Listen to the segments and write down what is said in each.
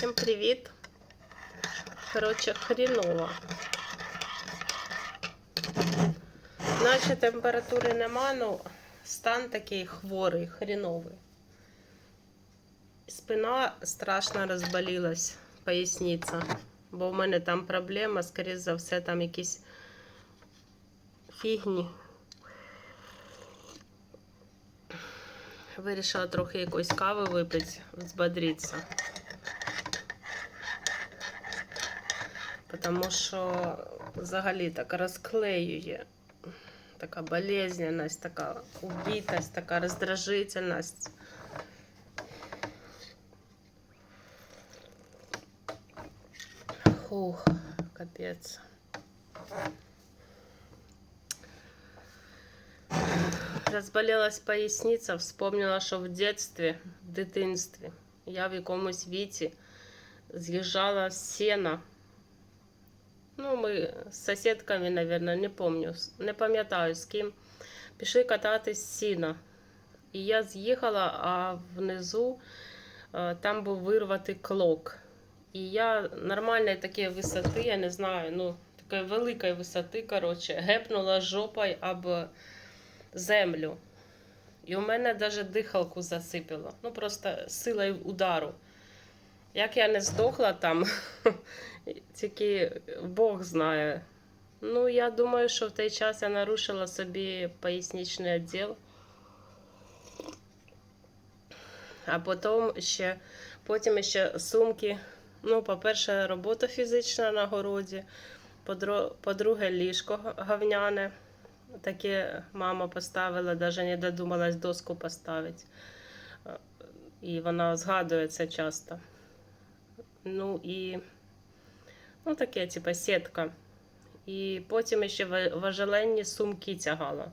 Всім привіт. Коротше, хріново. Наче температури нема, ну стан такий хворий, хріновий. Спина страшно розболілась, поясниця. Бо в мене там проблема, скоріше за все, там якісь фігні. Вирішила трохи якоїсь кави випити, взбодритися. Тому що взагалі так розклеює. Така болезненность, така убитость, така роздражительність. Фух, капець. Розболілась поясниця, вспомнила, що в дитинстві, в дитинстві я в якомусь віці з'їжджала з сена. Ну, ми з сусідками, мабуть, не пам'ятаю, не пам'ятаю з ким. Пішли кататись з сіна. І я з'їхала, а внизу е, там був вирватий клок. І я нормальної такої висоти, я не знаю, ну, такої великої висоти, коротше, гепнула жопою об землю. І у мене навіть дихалку засипало. Ну, просто силою удару. Як я не здохла там, тільки Бог знає. Ну, я думаю, що в той час я нарушила собі поясничний відділ. А потім ще, потім ще сумки. Ну, по-перше, робота фізична на городі, по-друге, ліжко говняне. Таке мама поставила, навіть не додумалась доску поставити. І вона згадує це часто. Ну і ну, таке, типа сітка. І потім ще ва- важеленні сумки тягала.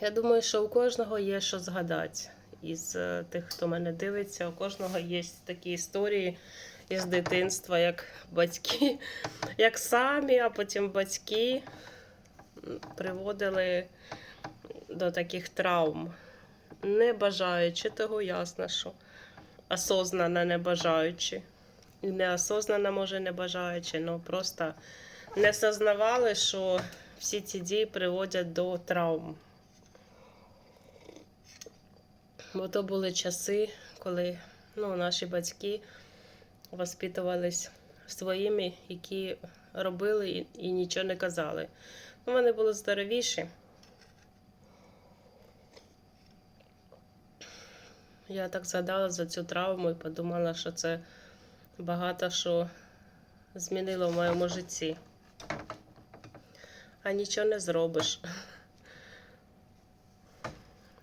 Я думаю, що у кожного є що згадати. Із е, тих, хто мене дивиться, у кожного є такі історії із дитинства, як батьки, як самі, а потім батьки приводили до таких травм. Не бажаючи того, ясно, що осознанно не бажаючи. І неосознанно, може, не бажаючи, але просто не сознавали, що всі ці дії приводять до травм. Бо то були часи, коли ну, наші батьки воспитувались своїми, які робили і, і нічого не казали. Ну, вони були здоровіші. Я так згадала за цю травму і подумала, що це багато що змінило в моєму житті. А нічого не зробиш.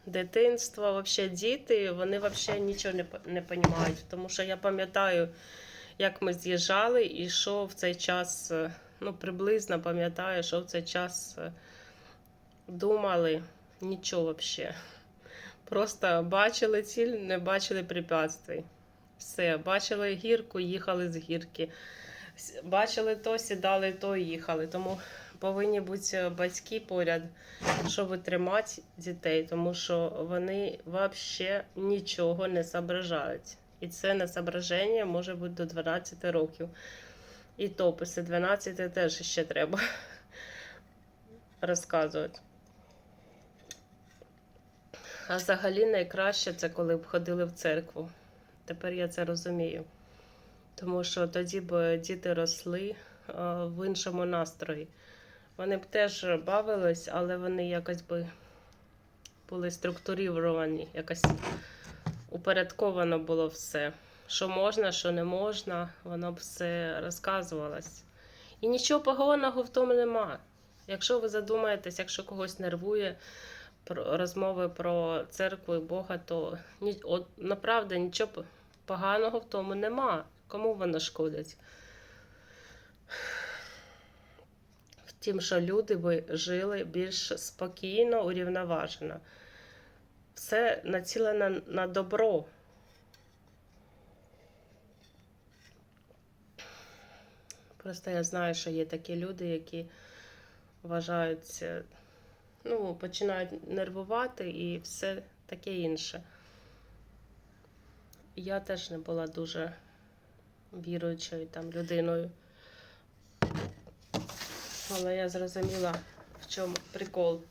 Дитинство, взагалі діти, вони взагалі нічого не, не розуміють. Тому що я пам'ятаю, як ми з'їжджали і що в цей час, е, ну, приблизно пам'ятаю, що в цей час е, думали нічого взагалі. Просто бачили ціль, не бачили препятствий. Все, бачили гірку, їхали з гірки. Бачили то, сідали, то і їхали. Тому повинні бути батьки поряд, щоб тримати дітей, тому що вони взагалі нічого не зображають. І це несоображення може бути до 12 років. І то після 12 теж ще треба розказувати. А взагалі найкраще це коли б ходили в церкву. Тепер я це розумію. Тому що тоді б діти росли в іншому настрої. Вони б теж бавились, але вони якось би були структуровані, якось упорядковано було все. Що можна, що не можна, воно б все розказувалось. І нічого поганого в тому нема. Якщо ви задумаєтесь, якщо когось нервує розмови про церкву і Бога, то от, направду нічого поганого в тому нема. Кому воно шкодить? Втім, що люди би жили більш спокійно, урівноважено. Все націлено на добро. Просто я знаю, що є такі люди, які вважаються, ну, починають нервувати і все таке інше. я теж не була дуже віруючою там людиною. Але я зрозуміла, в чому прикол.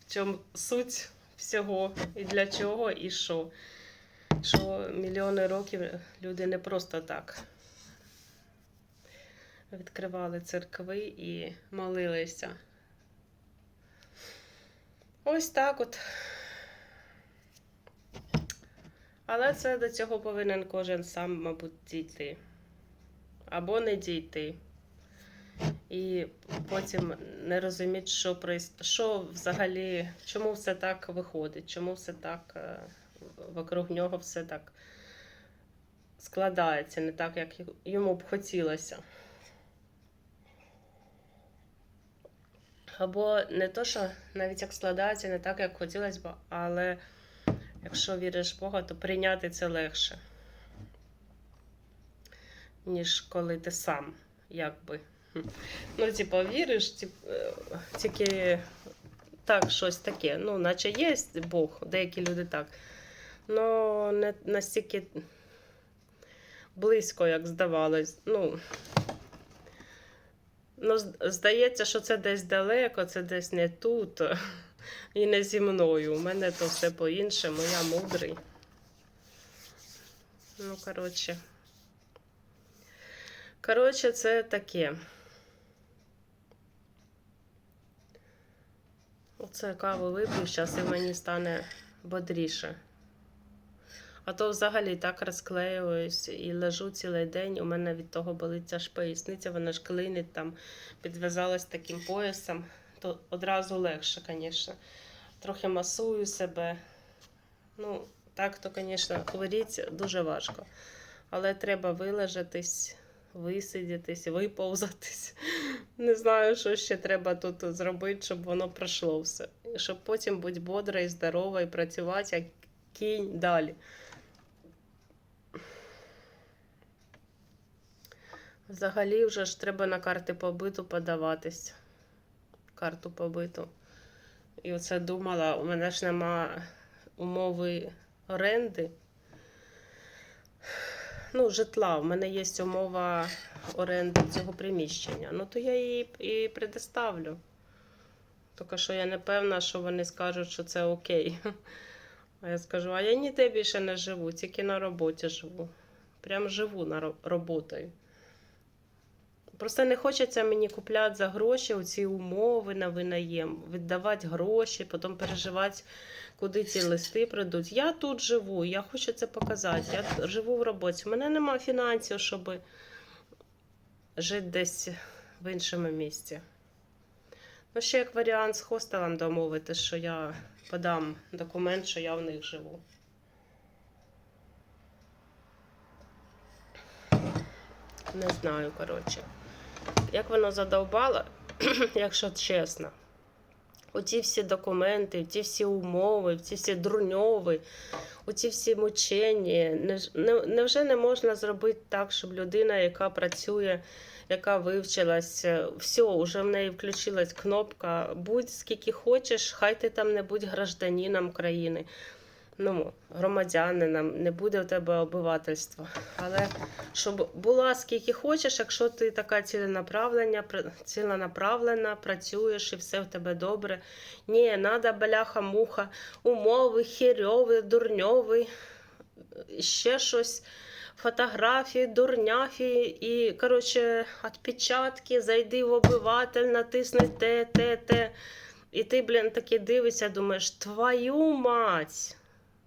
В чому суть всього і для чого, і що. Що мільйони років люди не просто так відкривали церкви і молилися. Ось так от. Але це до цього повинен кожен сам, мабуть, дійти. Або не дійти. І потім не розуміти, що, що взагалі, чому все так виходить, чому все так е, вокруг нього все так складається, не так, як йому б хотілося. Або не то, що навіть як складається, не так, як хотілося б, але якщо віриш в Бога, то прийняти це легше, ніж коли ти сам, якби. Ну, типу, віриш, тип, е, тільки так, щось таке. Ну, наче є Бог, деякі люди так. Ну, не настільки близько, як здавалось. Ну, ну, здається, що це десь далеко, це десь не тут і не зі мною. У мене то все по-іншому, я мудрий. Ну, коротше. Коротше, це таке. Оце каву вип'ю, зараз і мені стане бодріше. А то взагалі так розклеююсь і лежу цілий день. У мене від того болить аж поясниця, вона ж клинить там, підв'язалась таким поясом, то одразу легше, звісно. Трохи масую себе. Ну, так то, звісно, хворіть дуже важко. Але треба вилежатись, висидітись, виповзатись. Не знаю, що ще треба тут зробити, щоб воно пройшло все. Щоб потім бути бодра і здорова і працювати як кінь далі. Взагалі вже ж треба на карти побиту подаватись. Карту побиту. І оце думала, у мене ж нема умови оренди. Ну, житла. У мене є умова оренди цього приміщення. Ну, то я її і предоставлю. Тільки що я не певна, що вони скажуть, що це окей. А я скажу, а я ніде більше не живу, тільки на роботі живу. Прям живу на роботою. Просто не хочеться мені купляти за гроші оці умови на винаєм, віддавати гроші, потім переживати, куди ці листи прийдуть. Я тут живу, я хочу це показати. Я живу в роботі. У мене немає фінансів, щоб жити десь в іншому місці. Ну, ще як варіант з хостелом домовити, що я подам документ, що я в них живу. Не знаю, коротше. Як воно задовбало, якщо чесно. Оці всі документи, ті всі умови, ці всі дурньови, оці всі мучення. Невже не можна зробити так, щоб людина, яка працює, яка вивчилась, все, вже в неї включилась кнопка будь скільки хочеш, хай ти там не будь гражданином країни. Ну, громадянином, не буде в тебе обивательства. Але щоб була скільки хочеш, якщо ти така ціленаправлення, ціленаправлена, працюєш і все в тебе добре. Ні, надо бляха-муха, умови, хірьові, дурньові, ще щось, фотографії, дурняфі і, коротше, відпечатки, зайди в обиватель, натисни те, те, те. І ти, блін, таки дивишся, думаєш, твою мать,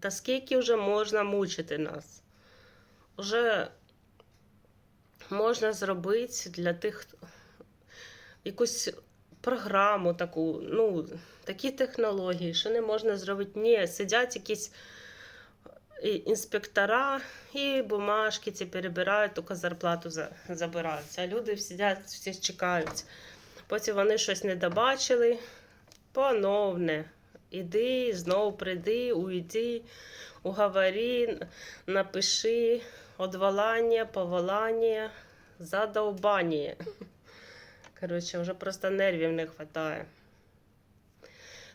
та скільки вже можна мучити нас? Уже можна зробити для тих хто- якусь програму таку, ну, такі технології, що не можна зробити. Ні, сидять якісь інспектора і бумажки ці перебирають, тільки зарплату за- забирають. А люди сидять, всі чекають. Потім вони щось не добачили, поновне. Іди, знов прийди, уйди, уговори, напиши одволання, поволання, задовбання. Коротше, вже просто нервів не вистачає.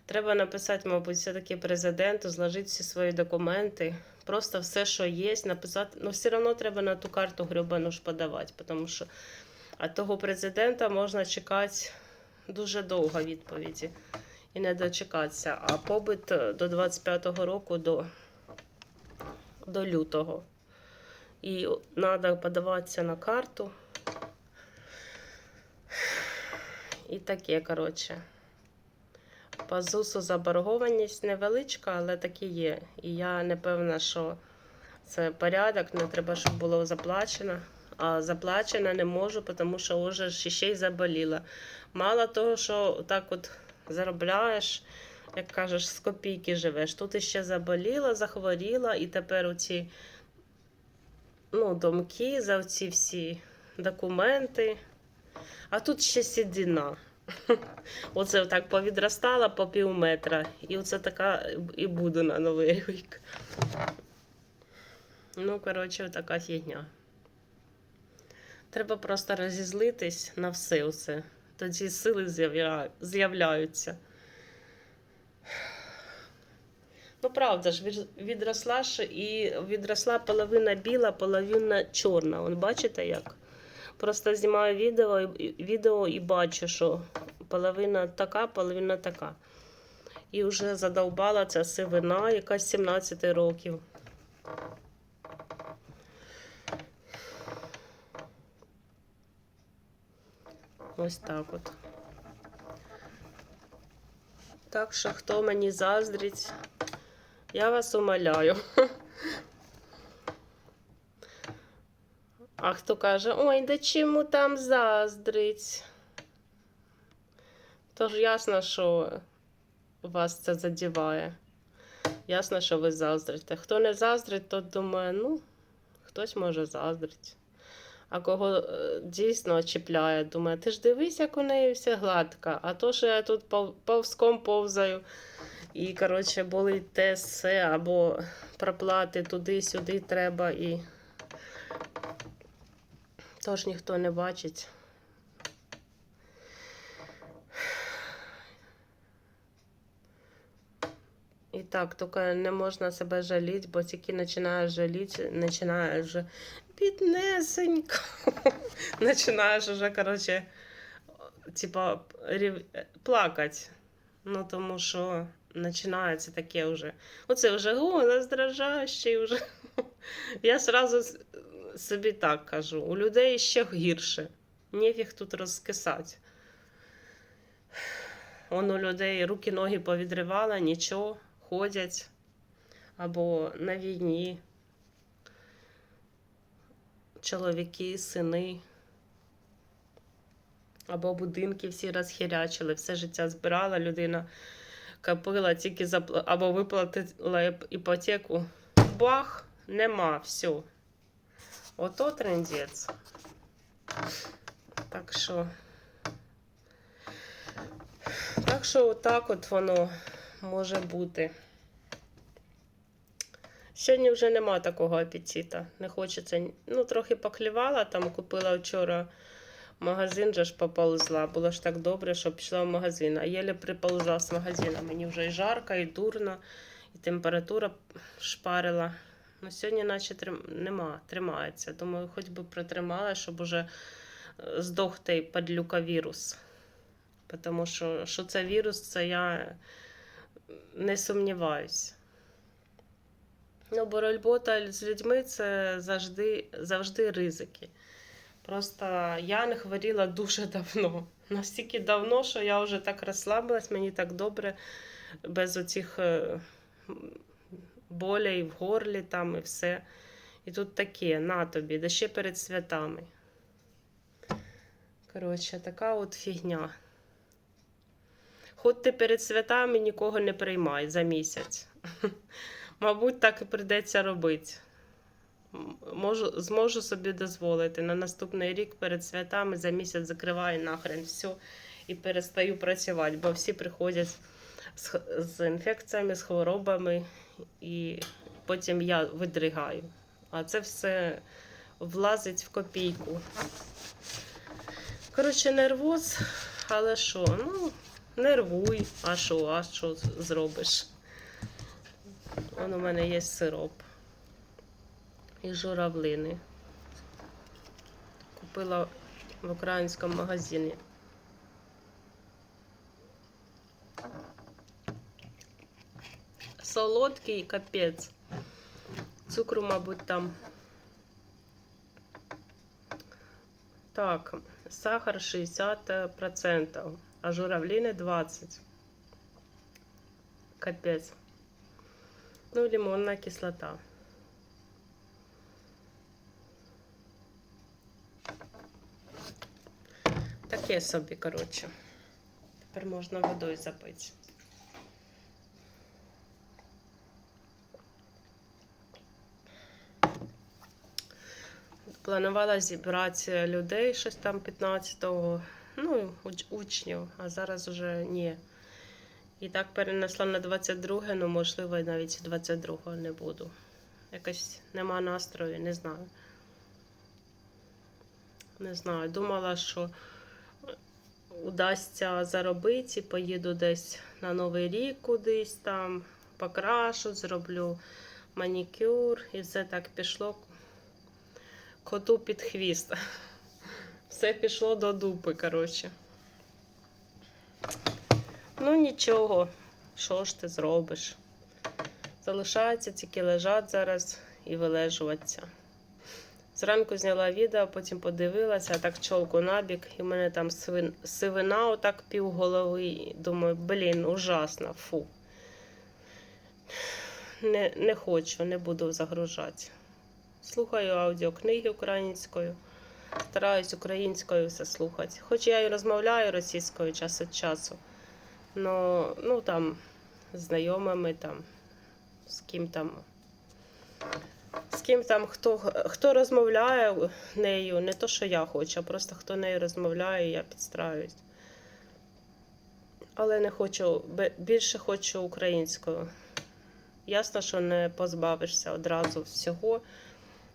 Треба написати, мабуть, все-таки президенту, зложити всі свої документи. Просто все, що є, написати. Ну, все одно треба на ту карту гребану ж подавати, тому що від того президента можна чекати дуже довго відповіді і не дочекатися. А побит е, до 25-го року до, до лютого. І треба подаватися на карту. І таке, коротше. По ЗУСу заборгованість невеличка, але такі є. І я не певна, що це порядок, не треба, щоб було заплачено. А заплачено не можу, тому що вже ще й заболіла. Мало того, що так от заробляєш, як кажеш, з копійки живеш. Тут іще заболіла, захворіла, і тепер оці ну, домки за ці всі документи. А тут ще сідіна. Оце так повідростала по пів метра. І оце така і буду на новий рік. Ну, коротше, така фігня. Треба просто розізлитись на все оце. Тоді сили з'явля- з'являються. Ну, правда ж, відросла ж і відросла половина біла, половина чорна. Вон бачите як? Просто знімаю відео, відео і бачу, що половина така, половина така. І вже задовбала ця сивина, якась 17 років. Ось так от. Так що, хто мені заздрить, я вас умоляю. А хто каже, ой, да чому там заздрить? Тож ясно, що вас це задіває. Ясно, що ви заздрите. Хто не заздрить, то думає, ну, хтось може заздрить. А кого е, дійсно чіпляє, думає, ти ж дивись, як у неї все гладко. А то, що я тут повзком повзаю, і, коротше, болить те все, або проплати туди-сюди треба, і тож ніхто не бачить. І так, тільки не можна себе жаліти, бо тільки починаєш жаліти, починаєш біднесенько. Починаєш вже, коротше, типа, рів... плакати. Ну, тому що починається таке вже. Оце вже дрожащий вже. Я сразу собі так кажу. У людей ще гірше. Нефіг тут розкисати. Он у людей руки, ноги повідривала, нічого, ходять. Або на війні. Чоловіки, сини. Або будинки всі розхірячили, все життя збирала людина, копила, тільки запла... або виплатила іпотеку. Бах, нема, все. Ото трендець. Так що. Так що отак от воно може бути. Сьогодні вже нема такого апетита. Не хочеться. Ну, трохи поклівала, там купила вчора магазин, же ж поползла. Було ж так добре, що пішла в магазин. А єле приползла з магазину. Мені вже і жарко, і дурно, і температура шпарила. Ну, сьогодні, наче трим... нема, тримається. Думаю, хоч би протримала, щоб уже е, здох той падлюка вірус. Тому що, що це вірус, це я не сумніваюсь. Ну, бо робота з людьми це завжди, завжди ризики. Просто я не хворіла дуже давно. Настільки давно, що я вже так розслабилась, мені так добре, без оцих е, болей в горлі там і все. І тут таке, на тобі, да ще перед святами. Коротше, така от фігня. Хоч ти перед святами нікого не приймай за місяць. Мабуть, так і прийдеться робити. Можу, зможу собі дозволити. На наступний рік перед святами за місяць закриваю нахрен все і перестаю працювати, бо всі приходять з, з інфекціями, з хворобами, і потім я видригаю. А це все влазить в копійку. Коротше, нервоз, але що? Ну, Нервуй, а що, а що зробиш? Вон у мене є сироп. І журавлини. Купила в українському магазині. Солодкий капець. Цукру, мабуть, там. Так, сахар 60%, а журавлины 20%. Капец. Ну, лимонная кислота. Таке собі, коротше. Тепер можна водою запити. Планувала зібрати людей щось там 15-го, ну, уч- учнів, а зараз вже ні. І так перенесла на 22, ну можливо, навіть 22-го не буду. Якось нема настрою, не знаю. Не знаю. Думала, що удасться заробити поїду десь на Новий рік кудись там, покрашу, зроблю манікюр, і все так пішло коту під хвіст. Все пішло до дупи, коротше. Ну нічого, що ж ти зробиш? Залишається тільки лежати зараз і вилежуватися. Зранку зняла відео, потім подивилася, так чолку набік, і в мене там сивина отак пів голови. Думаю, блін, ужасно, фу. Не, не хочу, не буду загружати. Слухаю аудіокниги українською, стараюсь українською все слухати. Хоч я і розмовляю російською час від часу. Но, ну там з знайомими там, з ким там. З ким там хто, хто розмовляє нею, не то, що я хочу, а просто хто нею розмовляє, я підстраюсь. Але не хочу, більше хочу українською. Ясно, що не позбавишся одразу всього,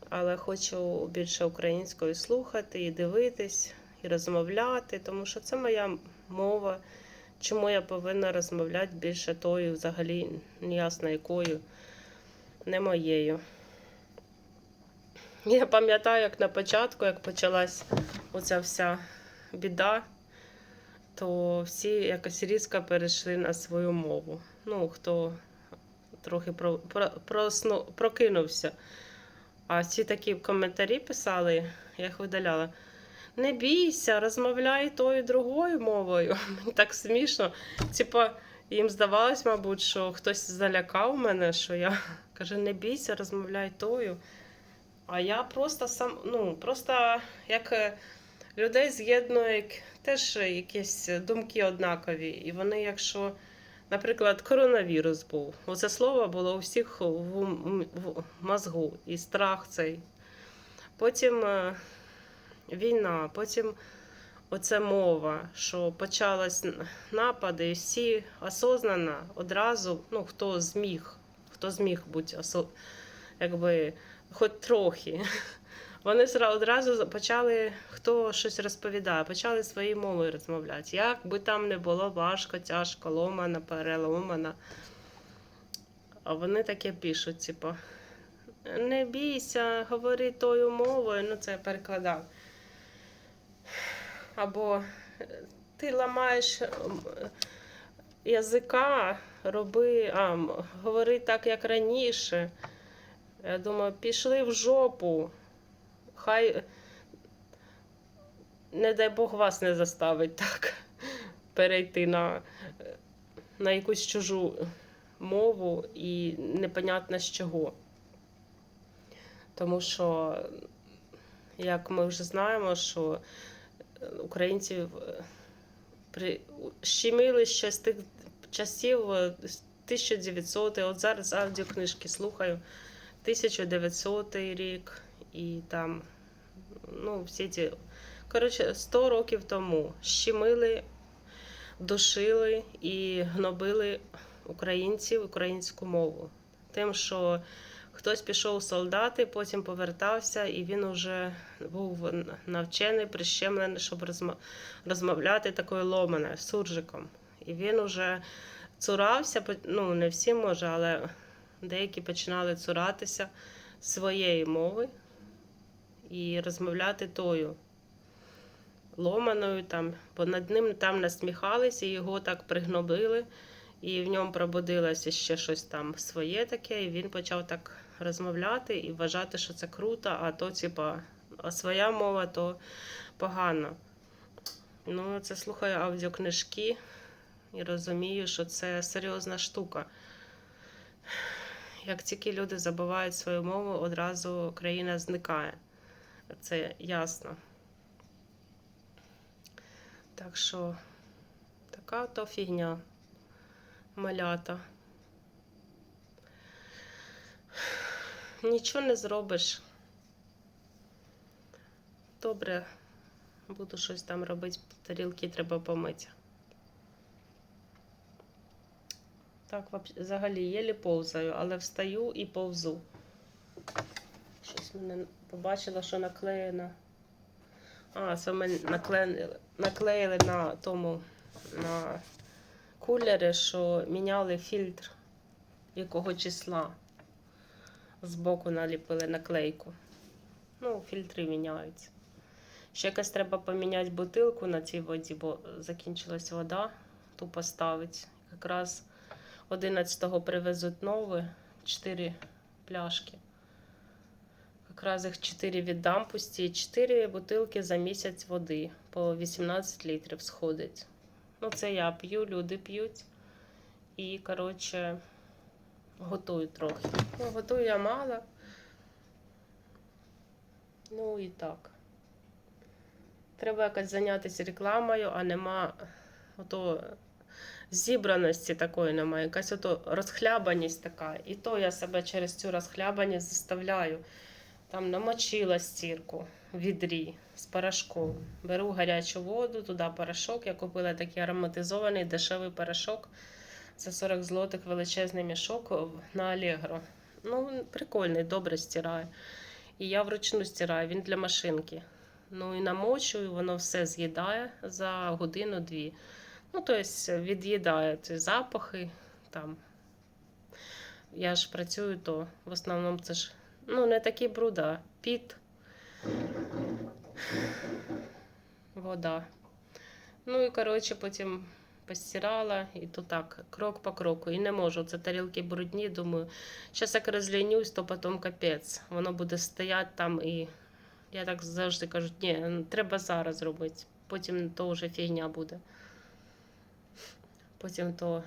але хочу більше українською слухати і дивитись, і розмовляти, тому що це моя мова. Чому я повинна розмовляти більше тою, взагалі неясно якою, не моєю. Я пам'ятаю, як на початку, як почалась оця вся біда, то всі якось різко перейшли на свою мову. Ну, хто трохи про, про, просну, прокинувся. А всі такі коментарі писали, я їх видаляла. Не бійся, розмовляй тою другою мовою. Мені так смішно. Типа, їм здавалось, мабуть, що хтось залякав мене, що я кажу, не бійся, розмовляй тою. А я просто сам, ну, просто як е, людей з'єднує теж якісь думки однакові. І вони, якщо, наприклад, коронавірус був, оце слово було у всіх в, ум- в мозгу, і страх цей. Потім е, війна, потім оце мова, що почались напади, всі осознанно одразу, ну, хто зміг, хто зміг бути осо... якби, хоч трохи. Вони одразу почали, хто щось розповідає, почали своєю мовою розмовляти. Як би там не було важко, тяжко, ломана, переломана. А вони таке пишуть, типу, не бійся, говори тою мовою, ну це я перекладав. Або е, ти ламаєш язика, роби, а, говори так, як раніше. Я думаю, пішли в жопу. Хай, не дай Бог вас не заставить так перейти на, на якусь чужу мову і непонятно з чого. Тому що, як ми вже знаємо, що українців е, щемили ще з тих часів е, 1900 от зараз аудіокнижки слухаю. 1900 рік і там, ну, всі ті. Коротше, 100 років тому щемили, душили і гнобили українців українську мову. Тим, що хтось пішов у солдати, потім повертався, і він вже був навчений, прищемлений, щоб розмовляти такою ломаною, суржиком. І він уже цурався, ну не всі може, але деякі починали цуратися своєї мови і розмовляти тою ломаною там, бо над ним там насміхалися, і його так пригнобили, і в ньому пробудилося ще щось там своє таке, і він почав так розмовляти і вважати, що це круто, а то, типа, своя мова то погано. Ну, це слухаю аудіокнижки і розумію, що це серйозна штука. Як тільки люди забувають свою мову, одразу країна зникає. Це ясно. Так що така то фігня малята. Нічого не зробиш. Добре, буду щось там робити, тарілки треба помити. Так, взагалі єлі повзаю, але встаю і повзу. Щось мене побачила, що наклеєно. А, ми наклеїли, наклеїли на тому на кулері, що міняли фільтр якого числа. Збоку наліпили наклейку. Ну, фільтри міняються. Ще якось треба поміняти бутилку на цій воді, бо закінчилась вода, ту поставить. Якраз 11-го привезуть нові 4 пляшки. Якраз їх 4 віддам пусті. 4 бутилки за місяць води по 18 літрів сходить. Ну, це я п'ю, люди п'ють. І, коротше, готую трохи. Ну, готую я мало. Ну і так. Треба якось зайнятися рекламою, а нема ото зібраності такої немає. Якась ото розхлябаність така. І то я себе через цю розхлябаність заставляю. Там намочила стірку в відрі з порошком. Беру гарячу воду, туди порошок. Я купила такий ароматизований дешевий порошок. За 40 злотих величезний мішок на Allegro. Ну, прикольний, добре стирає. І я вручну стираю, він для машинки. Ну і намочую, воно все з'їдає за годину-дві. Ну, тобто від'їдає ці запахи там. Я ж працюю, то в основному це ж ну, не такі бруда, піт, вода. Ну і коротше, потім постирала, і то так, крок по кроку. І не можу. Це тарілки брудні. Думаю, зараз як розлінюсь, то потім капець. Воно буде стояти там і я так завжди кажу, ні, треба зараз робити. Потім то вже фігня буде. Потім то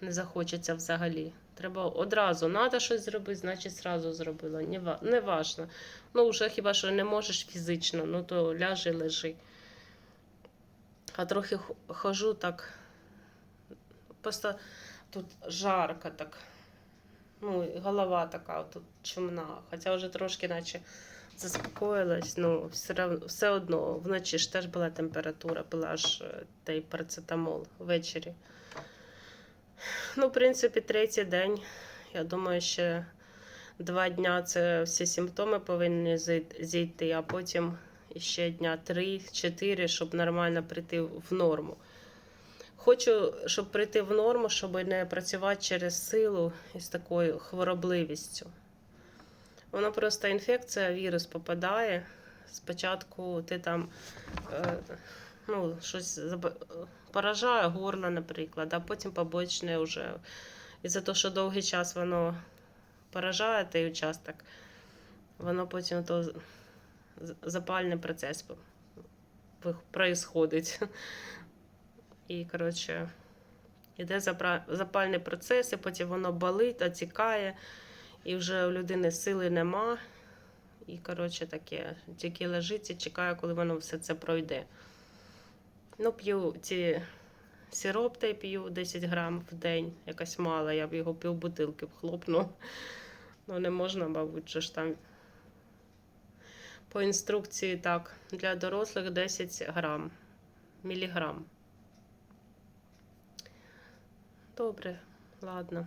не захочеться взагалі. Треба одразу, треба щось зробити, значить зразу зробила. Не, ва- важно. Ну, вже хіба що не можеш фізично, ну то ляжи, лежи. А трохи хожу так. Просто тут жарко так. Ну, голова така тут чумна. Хоча вже трошки наче заспокоїлась, ну все, все одно вночі ж теж була температура, була ж е, той парацетамол ввечері. Ну, в принципі, третій день. Я думаю, ще два дня це всі симптоми повинні зійти, а потім ще дня три-чотири, щоб нормально прийти в норму. Хочу, щоб прийти в норму, щоб не працювати через силу із такою хворобливістю. Воно просто інфекція, вірус попадає. Спочатку ти там е, ну, щось поражає горло, наприклад, а потім побочне вже. І за те, що довгий час воно поражає той участок, воно потім то запальний процес происходить. І, коротше, іде запальний процес, і потім воно болить, отікає, і вже у людини сили нема. І, коротше, таке, тільки лежить і чекає, коли воно все це пройде. Ну, п'ю ці сироп та п'ю 10 грам в день, якась мала, я б його пів бутилки б. Ну, не можна, мабуть, же ж там. По інструкції так, для дорослих 10 грам, міліграм. Добре, ладно.